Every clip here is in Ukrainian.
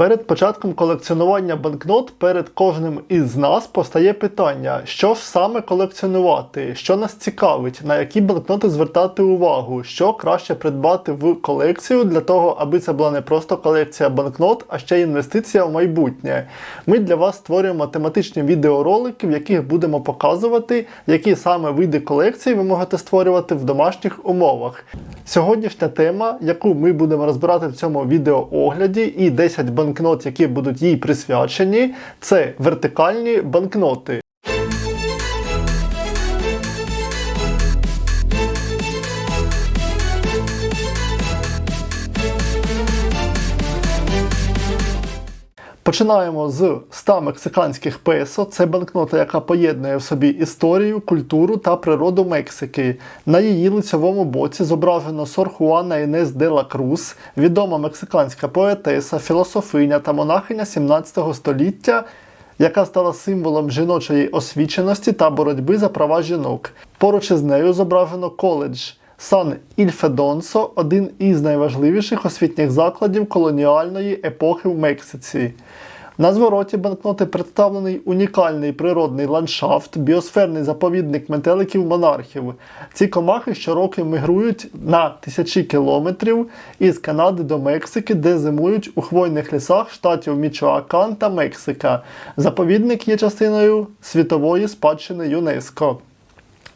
Перед початком колекціонування банкнот перед кожним із нас постає питання, що ж саме колекціонувати, що нас цікавить, на які банкноти звертати увагу, що краще придбати в колекцію для того, аби це була не просто колекція банкнот, а ще інвестиція в майбутнє. Ми для вас створюємо тематичні відеоролики, в яких будемо показувати, які саме види колекції ви можете створювати в домашніх умовах. Сьогоднішня тема, яку ми будемо розбирати в цьому відеоогляді, і 10 банкнот, які будуть їй присвячені, це вертикальні банкноти. Починаємо з 100 мексиканських песо. Це банкнота, яка поєднує в собі історію, культуру та природу Мексики. На її лицевому боці зображено Сор Хуана Інес де ла Круз, відома мексиканська поетеса, філософиня та монахиня 17 століття. Яка стала символом жіночої освіченості та боротьби за права жінок. Поруч із нею зображено коледж Сан Ільфедонсо, один із найважливіших освітніх закладів колоніальної епохи в Мексиці. На звороті банкноти представлений унікальний природний ландшафт, біосферний заповідник метеликів монархів. Ці комахи щороку мігрують на тисячі кілометрів із Канади до Мексики, де зимують у хвойних лісах штатів Мічоакан та Мексика. Заповідник є частиною світової спадщини ЮНЕСКО.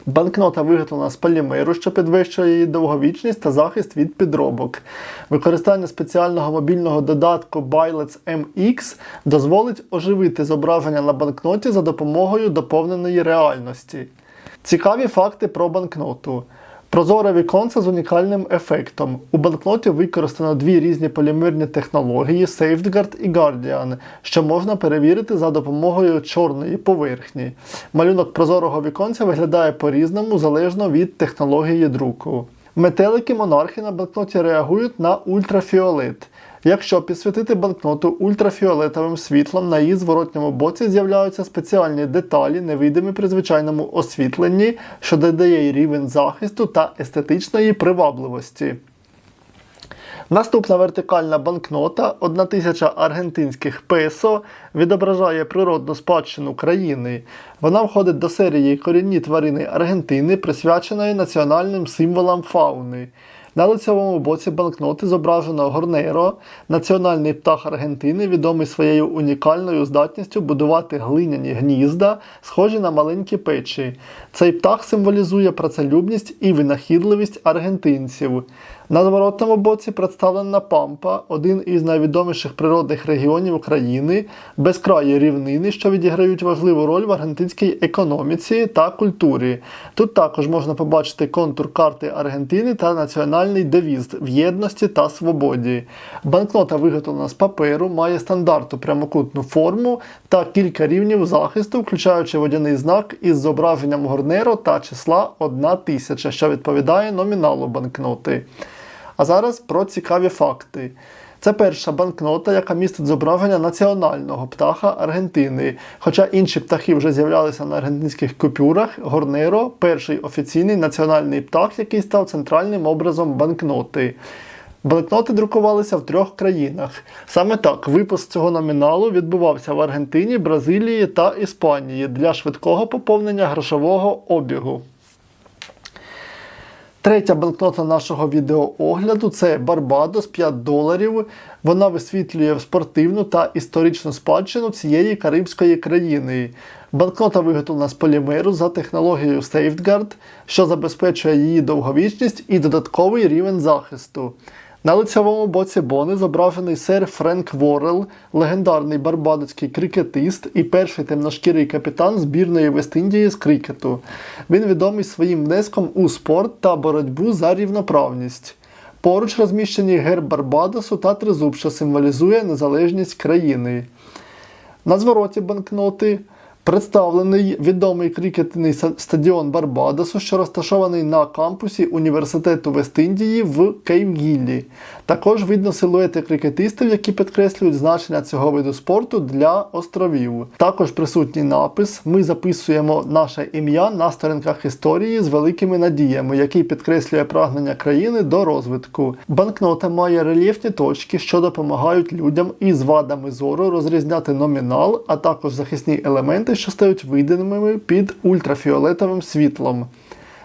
Банкнота виготовлена з полімеру, що підвищує її довговічність та захист від підробок. Використання спеціального мобільного додатку Bylets MX дозволить оживити зображення на банкноті за допомогою доповненої реальності. Цікаві факти про банкноту. Прозоре віконце з унікальним ефектом. У банкноті використано дві різні полімерні технології Safeguard і Guardian, що можна перевірити за допомогою чорної поверхні. Малюнок прозорого віконця виглядає по-різному залежно від технології друку. Метелики монархи на банкноті реагують на ультрафіолет. Якщо підсвітити банкноту ультрафіолетовим світлом, на її зворотньому боці з'являються спеціальні деталі, невидимі при звичайному освітленні, що додає їй рівень захисту та естетичної привабливості. Наступна вертикальна банкнота 1000 аргентинських песо відображає природну спадщину країни. Вона входить до серії корінні тварини Аргентини, присвяченої національним символам фауни. На лицевому боці банкноти зображено Горнейро, національний птах Аргентини, відомий своєю унікальною здатністю будувати глиняні гнізда, схожі на маленькі печі. Цей птах символізує працелюбність і винахідливість аргентинців. На зворотному боці представлена Пампа, один із найвідоміших природних регіонів України, безкраї рівнини, що відіграють важливу роль в аргентинській економіці та культурі. Тут також можна побачити контур карти Аргентини та національний девіз в єдності та свободі. Банкнота виготовлена з паперу, має стандартну прямокутну форму та кілька рівнів захисту, включаючи водяний знак із зображенням горнеро та числа 1000, що відповідає номіналу банкноти. А зараз про цікаві факти. Це перша банкнота, яка містить зображення національного птаха Аргентини. Хоча інші птахи вже з'являлися на аргентинських купюрах, Горнеро перший офіційний національний птах, який став центральним образом банкноти. Банкноти друкувалися в трьох країнах. Саме так, випуск цього номіналу відбувався в Аргентині, Бразилії та Іспанії для швидкого поповнення грошового обігу. Третя банкнота нашого відеоогляду це Барбадос 5 доларів. Вона висвітлює спортивну та історичну спадщину цієї карибської країни. Банкнота виготовлена з полімеру за технологією Safeguard, що забезпечує її довговічність і додатковий рівень захисту. На лицевому боці Бони зображений сер Френк Ворел, легендарний барбадоцький крикетист і перший темношкірий капітан збірної Вест-Індії з крикету. Він відомий своїм внеском у спорт та боротьбу за рівноправність. Поруч розміщені герб Барбадосу та тризуб, що символізує незалежність країни. На звороті банкноти Представлений відомий крикетний стадіон Барбадосу, що розташований на кампусі університету Вест-Індії в Кейвгіллі. Також видно силуети крикетистів, які підкреслюють значення цього виду спорту для островів. Також присутній напис: Ми записуємо наше ім'я на сторінках історії з великими надіями, який підкреслює прагнення країни до розвитку. Банкнота має рельєфні точки, що допомагають людям із вадами зору розрізняти номінал, а також захисні елементи, що стають видимими під ультрафіолетовим світлом.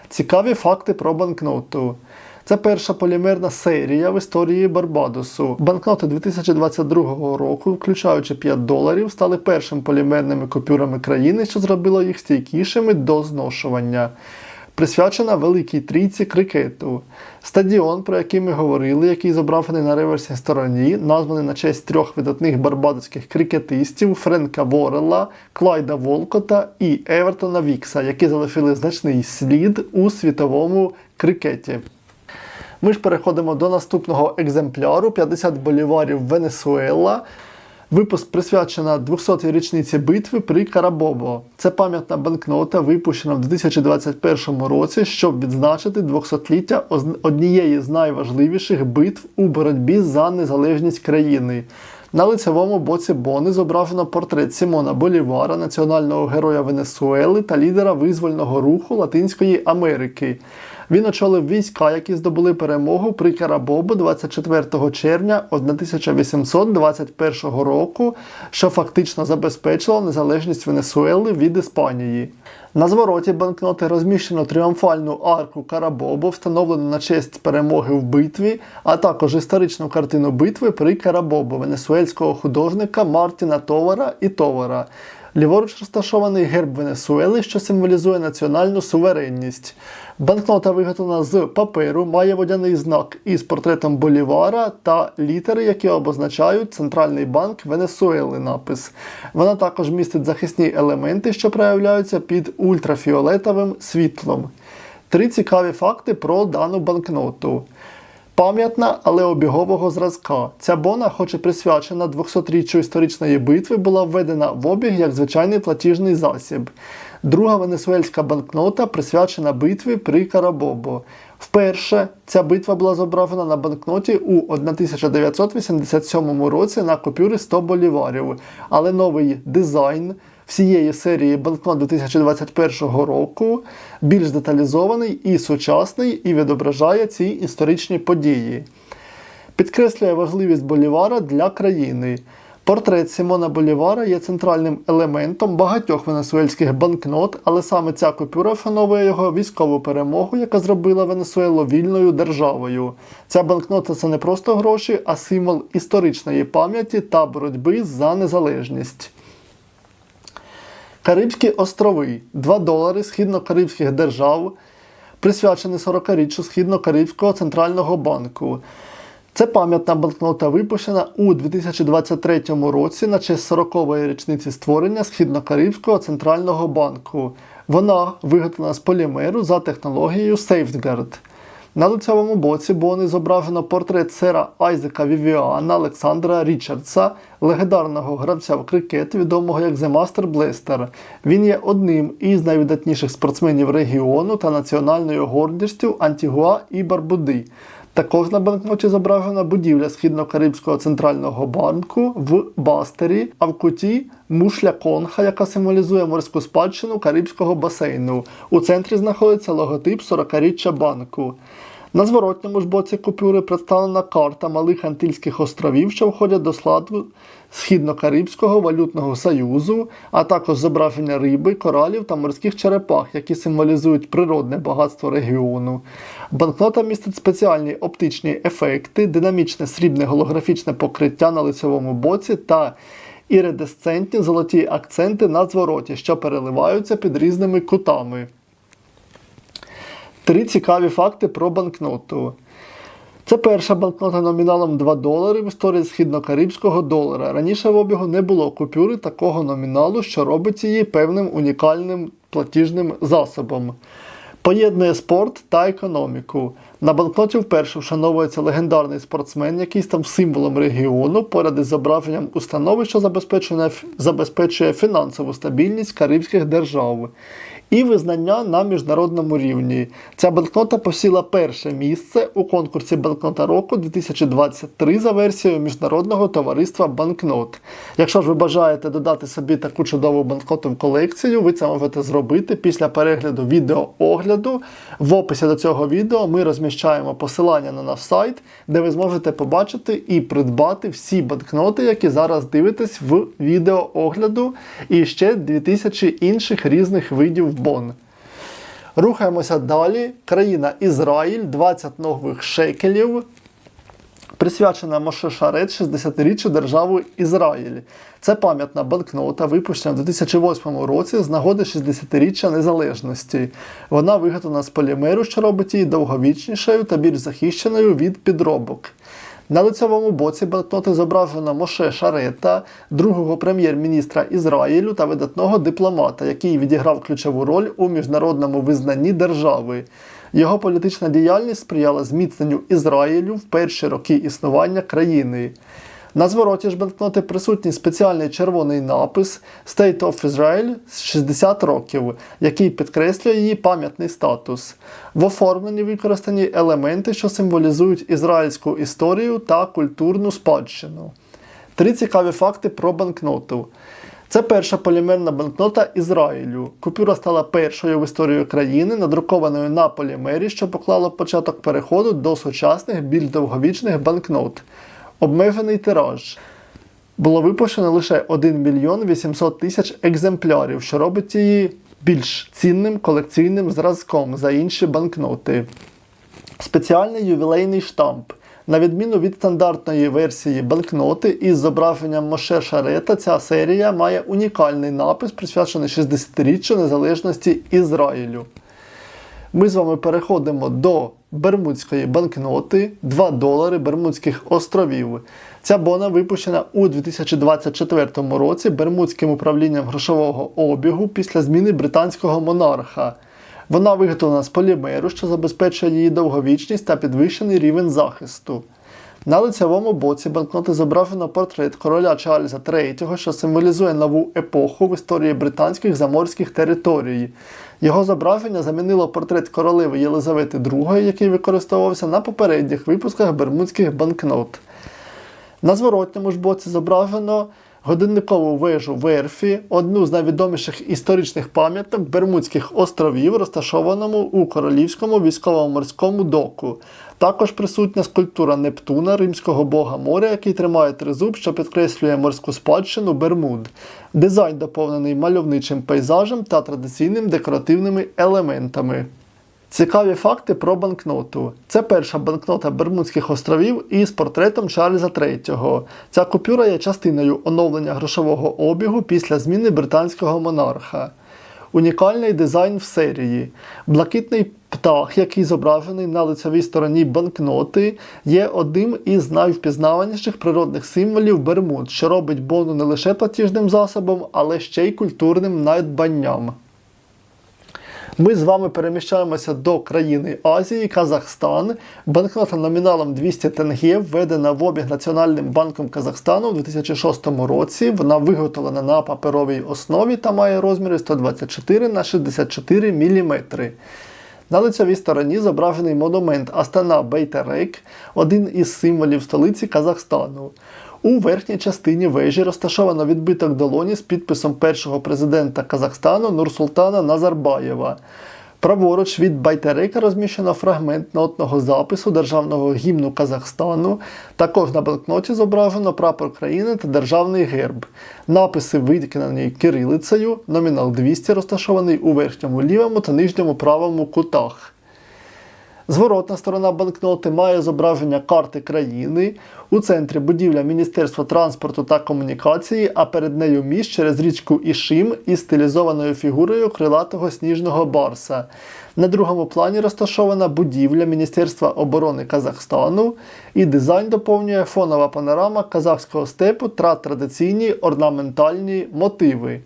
Цікаві факти про банкноту. Це перша полімерна серія в історії Барбадосу. Банкноти 2022 року, включаючи 5 доларів, стали першими полімерними купюрами країни, що зробило їх стійкішими до зношування. Присвячена Великій трійці крикету. Стадіон, про який ми говорили, який зображений на реверсній стороні, названий на честь трьох видатних барбадоських крикетистів Френка Ворелла, Клайда Волкота і Евертона Вікса, які залишили значний слід у світовому крикеті. Ми ж переходимо до наступного екземпляру 50 боліварів Венесуела. Випуск присвячена 200-й річниці битви при Карабобо. Це пам'ятна банкнота, випущена в 2021 році, щоб відзначити 200-ліття оз- однієї з найважливіших битв у боротьбі за незалежність країни. На лицевому боці Бони зображено портрет Сімона Болівара, національного героя Венесуели та лідера визвольного руху Латинської Америки. Він очолив війська, які здобули перемогу при Карабобо 24 червня 1821 року, що фактично забезпечило незалежність Венесуели від Іспанії. На звороті банкноти розміщено тріумфальну арку Карабобо, встановлену на честь перемоги в битві, а також історичну картину битви при Карабобо венесуельського художника Мартіна Товара і Товара. Ліворуч розташований герб Венесуели, що символізує національну суверенність. Банкнота виготовлена з паперу, має водяний знак із портретом Болівара та літери, які обозначають Центральний банк Венесуели напис. Вона також містить захисні елементи, що проявляються під ультрафіолетовим світлом. Три цікаві факти про дану банкноту. Пам'ятна, але обігового зразка. Ця бона, хоч і присвячена 200-річчю історичної битви, була введена в обіг як звичайний платіжний засіб. Друга венесуельська банкнота присвячена битві при Карабобо. Вперше ця битва була зображена на банкноті у 1987 році на купюри 100 боліварів, але новий дизайн всієї серії банкнот 2021 року більш деталізований і сучасний і відображає ці історичні події. Підкреслює важливість Болівара для країни. Портрет Сімона Болівара є центральним елементом багатьох венесуельських банкнот, але саме ця купюра вшановує його військову перемогу, яка зробила Венесуелу вільною державою. Ця банкнота це не просто гроші, а символ історичної пам'яті та боротьби за незалежність. Карибські острови 2 долари східно-карибських держав, присвячені 40-річчю Східно-Карибського центрального банку. Це пам'ятна банкнота випущена у 2023 році на честь 40-ї річниці створення Східно-Карибського центрального банку. Вона виготовлена з полімеру за технологією Safeguard. На лицевому боці бони зображено портрет сера Айзека Вівіана Олександра Річардса, легендарного гравця в крикет, відомого як The Master Blaster. Він є одним із найвидатніших спортсменів регіону та національною гордістю Антігуа і Барбуди. Також на банкноті зображена будівля Східно-Карибського центрального банку в Бастері, а в куті мушля конха, яка символізує морську спадщину Карибського басейну. У центрі знаходиться логотип 40-річчя банку. На зворотньому ж боці купюри представлена карта малих Антильських островів, що входять до складу Східно-Карибського валютного союзу, а також зображення риби, коралів та морських черепах, які символізують природне багатство регіону. Банкнота містить спеціальні оптичні ефекти, динамічне срібне голографічне покриття на лицевому боці та іридесцентні золоті акценти на звороті, що переливаються під різними кутами. Три цікаві факти про банкноту. Це перша банкнота номіналом 2 долари в історії східно-карибського долара. Раніше в обігу не було купюри такого номіналу, що робить її певним унікальним платіжним засобом. Поєднує спорт та економіку. На банкноті вперше вшановується легендарний спортсмен, який став символом регіону поряд із зображенням установи, що забезпечує, фінансову стабільність карибських держав. І визнання на міжнародному рівні. Ця банкнота посіла перше місце у конкурсі банкнота року 2023 за версією Міжнародного товариства банкнот. Якщо ж ви бажаєте додати собі таку чудову банкноту в колекцію, ви це можете зробити після перегляду відеоогляду. В описі до цього відео ми розміщаємо посилання на наш сайт, де ви зможете побачити і придбати всі банкноти, які зараз дивитесь в відеоогляду, і ще 2000 інших різних видів бон. Рухаємося далі. Країна Ізраїль, 20 нових шекелів. Присвячена Моше Шарет 60-річчю держави Ізраїль. Це пам'ятна банкнота, випущена в 2008 році з нагоди 60-річчя незалежності. Вона виготовлена з полімеру, що робить її довговічнішою та більш захищеною від підробок. На лицевому боці банкноти зображено Моше Шарета, другого прем'єр-міністра Ізраїлю та видатного дипломата, який відіграв ключову роль у міжнародному визнанні держави. Його політична діяльність сприяла зміцненню Ізраїлю в перші роки існування країни. На звороті ж банкноти присутній спеціальний червоний напис State of Israel з 60 років, який підкреслює її пам'ятний статус. В оформленні використані елементи, що символізують ізраїльську історію та культурну спадщину. Три цікаві факти про банкноту. Це перша полімерна банкнота Ізраїлю. Купюра стала першою в історії країни, надрукованою на полімері, що поклало початок переходу до сучасних більш довговічних банкнот. Обмежений тираж. Було випущено лише 1 мільйон 800 тисяч екземплярів, що робить її більш цінним колекційним зразком за інші банкноти. Спеціальний ювілейний штамп. На відміну від стандартної версії банкноти із зображенням Моше Шарета, ця серія має унікальний напис, присвячений 60-річчю незалежності Ізраїлю. Ми з вами переходимо до Бермудської банкноти 2 долари Бермудських островів. Ця бона випущена у 2024 році Бермудським управлінням грошового обігу після зміни британського монарха. Вона виготовлена з полімеру, що забезпечує її довговічність та підвищений рівень захисту. На лицевому боці банкноти зображено портрет короля Чарльза III, що символізує нову епоху в історії британських заморських територій. Його зображення замінило портрет королеви Єлизавети II, який використовувався на попередніх випусках бермудських банкнот. На зворотньому ж боці зображено годинникову вежу Верфі, одну з найвідоміших історичних пам'яток Бермудських островів, розташованому у королівському військово-морському доку. Також присутня скульптура Нептуна, римського бога моря, який тримає тризуб, що підкреслює морську спадщину Бермуд. Дизайн доповнений мальовничим пейзажем та традиційними декоративними елементами. Цікаві факти про банкноту. Це перша банкнота Бермудських островів із портретом Чарльза III. Ця купюра є частиною оновлення грошового обігу після зміни британського монарха. Унікальний дизайн в серії. Блакитний птах, який зображений на лицевій стороні банкноти, є одним із найвпізнаваніших природних символів Бермуд, що робить бону не лише платіжним засобом, але ще й культурним надбанням. Ми з вами переміщаємося до країни Азії, Казахстан. Банкнота номіналом 200 тенге введена в обіг Національним банком Казахстану у 2006 році. Вона виготовлена на паперовій основі та має розміри 124 на 64 мм. На лицевій стороні зображений монумент Астана Бейтерек, один із символів столиці Казахстану. У верхній частині вежі розташовано відбиток долоні з підписом першого президента Казахстану Нурсултана Назарбаєва. Праворуч від Байтерека розміщено фрагмент нотного запису державного гімну Казахстану. Також на банкноті зображено прапор країни та державний герб. Написи виконані кирилицею, номінал 200 розташований у верхньому лівому та нижньому правому кутах. Зворотна сторона банкноти має зображення карти країни. У центрі будівля Міністерства транспорту та комунікації, а перед нею міст через річку Ішим із стилізованою фігурою крилатого сніжного барса. На другому плані розташована будівля Міністерства оборони Казахстану і дизайн доповнює фонова панорама казахського степу та традиційні орнаментальні мотиви.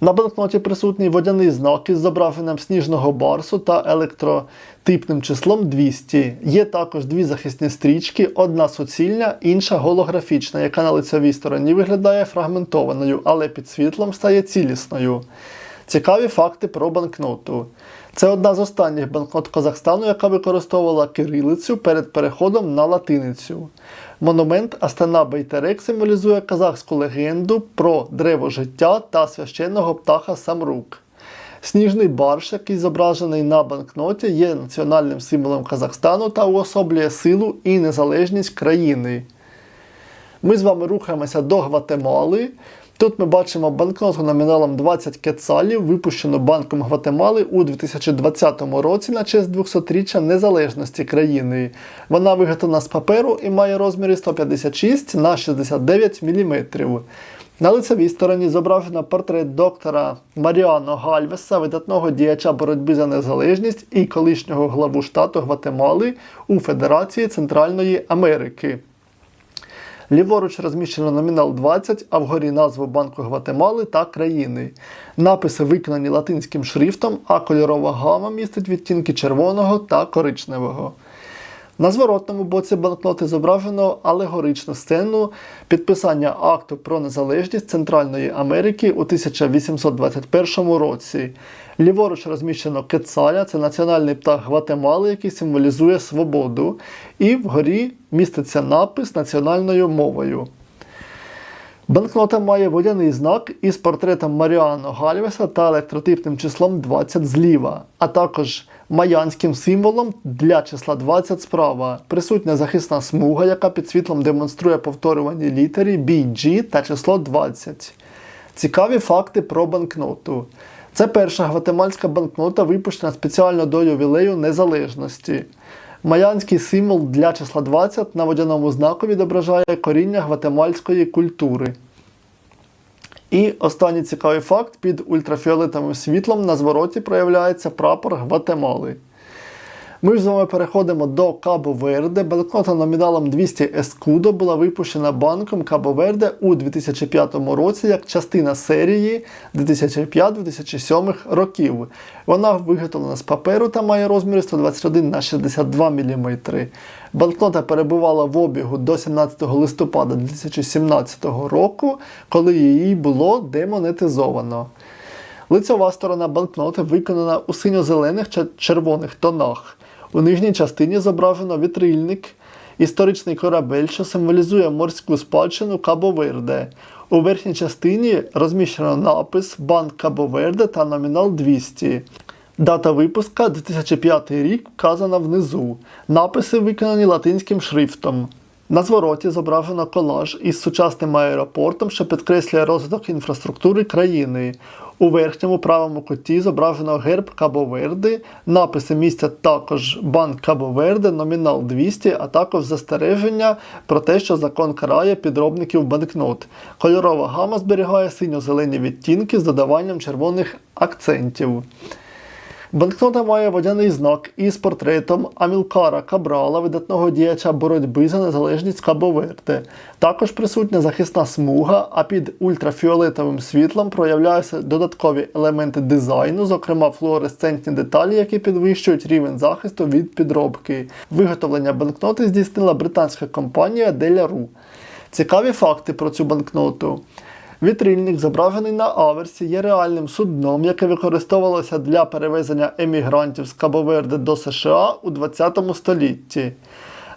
На банкноті присутній водяний знак із зображенням сніжного барсу та електротипним числом 200. Є також дві захисні стрічки, одна суцільна, інша голографічна, яка на лицевій стороні виглядає фрагментованою, але під світлом стає цілісною. Цікаві факти про банкноту. Це одна з останніх банкнот Казахстану, яка використовувала кирилицю перед переходом на латиницю. Монумент Астана Бейтерек символізує казахську легенду про древо життя та священного птаха Самрук. Сніжний барш, який зображений на банкноті, є національним символом Казахстану та уособлює силу і незалежність країни. Ми з вами рухаємося до Гватемали. Тут ми бачимо банкноту номіналом 20 кецалів, випущену Банком Гватемали у 2020 році на честь 200-річчя незалежності країни. Вона виготовлена з паперу і має розміри 156 на 69 мм. На лицевій стороні зображено портрет доктора Маріано Гальвеса, видатного діяча боротьби за незалежність і колишнього главу штату Гватемали у Федерації Центральної Америки. Ліворуч розміщено номінал 20, а вгорі назву Банку Гватемали та країни. Написи виконані латинським шрифтом, а кольорова гама містить відтінки червоного та коричневого. На зворотному боці банкноти зображено алегоричну сцену підписання акту про незалежність Центральної Америки у 1821 році. Ліворуч розміщено кецаля, це національний птах Гватемали, який символізує свободу. І вгорі міститься напис національною мовою. Банкнота має водяний знак із портретом Маріано Гальвеса та електротипним числом 20 зліва, а також майянським символом для числа 20 справа. Присутня захисна смуга, яка під світлом демонструє повторювані літери BG та число 20. Цікаві факти про банкноту. Це перша гватемальська банкнота, випущена спеціально до ювілею незалежності. Майянський символ для числа 20 на водяному знаку відображає коріння гватемальської культури. І останній цікавий факт: під ультрафіолетовим світлом на звороті проявляється прапор Гватемали. Ми ж з вами переходимо до Кабо Верде. Банкнота номіналом 200 ескудо була випущена банком Кабо Верде у 2005 році як частина серії 2005-2007 років. Вона виготовлена з паперу та має розміри 121 на 62 мм. Банкнота перебувала в обігу до 17 листопада 2017 року, коли її було демонетизовано. Лицьова сторона банкноти виконана у синьо-зелених та червоних тонах. У нижній частині зображено вітрильник, історичний корабель, що символізує морську спадщину Кабо-Верде. У верхній частині розміщено напис Банк Кабо-Верде та номінал 200. Дата випуска 2005 рік вказана внизу. Написи виконані латинським шрифтом. На звороті зображено колаж із сучасним аеропортом, що підкреслює розвиток інфраструктури країни. У верхньому правому куті зображено герб Кабо-Верди, написи містять також Банк Кабо-Верде, номінал 200, а також застереження про те, що закон карає підробників банкнот. Кольорова гама зберігає синьо-зелені відтінки з додаванням червоних акцентів. Банкнота має водяний знак із портретом Амілкара Кабрала, видатного діяча боротьби за незалежність Кабо-Верде. Також присутня захисна смуга, а під ультрафіолетовим світлом проявляються додаткові елементи дизайну, зокрема флуоресцентні деталі, які підвищують рівень захисту від підробки. Виготовлення банкноти здійснила британська компанія Delarue. Цікаві факти про цю банкноту. Вітрильник, зображений на аверсі, є реальним судном, яке використовувалося для перевезення емігрантів з Кабоверде до США у 20 столітті.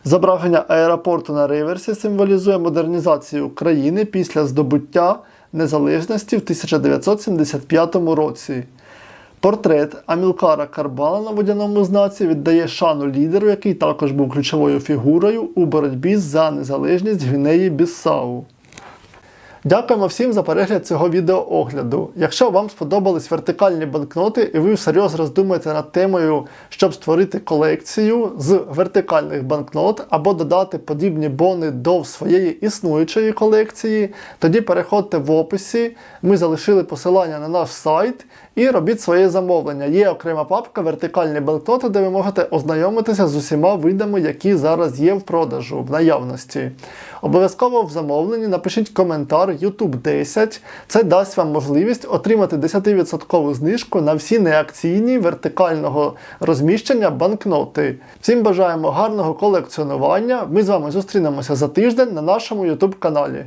Зображення аеропорту на реверсі символізує модернізацію країни після здобуття незалежності в 1975 році. Портрет Амілкара Карбала на водяному знаці віддає шану лідеру, який також був ключовою фігурою у боротьбі за незалежність Гвінеї Біссау. Дякуємо всім за перегляд цього відеоогляду. Якщо вам сподобались вертикальні банкноти і ви всерйоз роздумуєте над темою, щоб створити колекцію з вертикальних банкнот або додати подібні бони до своєї існуючої колекції, тоді переходьте в описі. Ми залишили посилання на наш сайт і робіть своє замовлення. Є окрема папка вертикальні банкноти, де ви можете ознайомитися з усіма видами, які зараз є в продажу в наявності. Обов'язково в замовленні напишіть коментар бар YouTube 10. Це дасть вам можливість отримати 10% знижку на всі неакційні вертикального розміщення банкноти. Всім бажаємо гарного колекціонування. Ми з вами зустрінемося за тиждень на нашому YouTube каналі.